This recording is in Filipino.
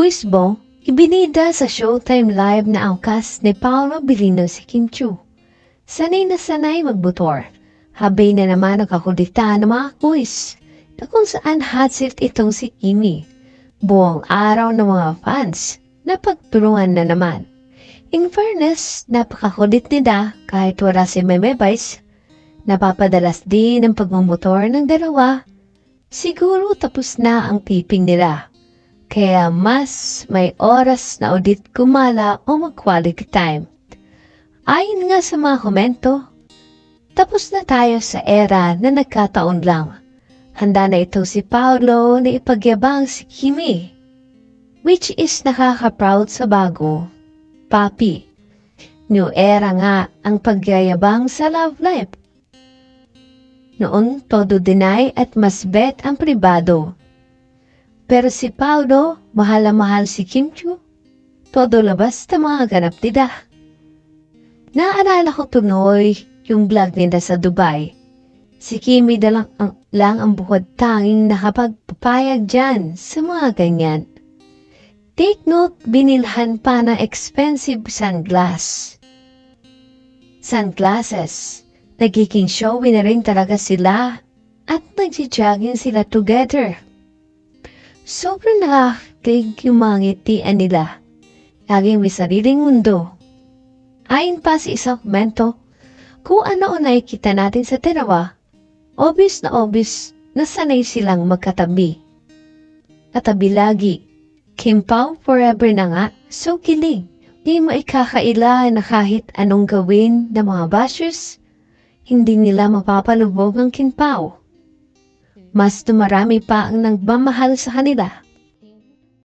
Kuisbo, ibinida sa Showtime Live na angkas ni Paolo Bilino si Kim Chu. Sanay na sanay magbutor. Habay na naman nakakudita ng mga quiz na kung saan hot seat itong si Kimi. Buong araw ng mga fans na pagturuan na naman. In fairness, napakakulit nila kahit wala si Meme Vice. Napapadalas din ang pagmumotor ng dalawa. Siguro tapos na ang piping nila. Kaya mas may oras na ulit kumala o mag-quality time. Ayon nga sa mga komento, tapos na tayo sa era na nagkataon lang. Handa na ito si Paolo na ipagyabang si Kimi. Which is nakaka-proud sa bago. Papi, new era nga ang pagyayabang sa love life. Noon, todo deny at mas bet ang pribado. Pero si Paolo, mahal na mahal si Kim Chu. Todo labas na mga ganap nila. Naalala ko tuloy yung vlog nila sa Dubai. Si Kimi na lang ang, lang ang bukod tanging nakapagpapayag dyan sa mga ganyan. Take note, binilhan pa ng expensive sunglass. Sunglasses. Nagiging showy na rin talaga sila at nagsijogging sila together. Sobrang nakakakilig yung mga ngitian nila. Laging may sariling mundo. Ayon pa sa isang komento, kung ano ang nakikita natin sa dalawa, obvious na obvious na sanay silang magkatabi. Katabi lagi. Kim Pao forever na nga, so kilig. Di mo ikakaila na kahit anong gawin ng mga bashers, hindi nila mapapalubog ang Kim Pao. Mas dumarami pa ang nagmamahal sa kanila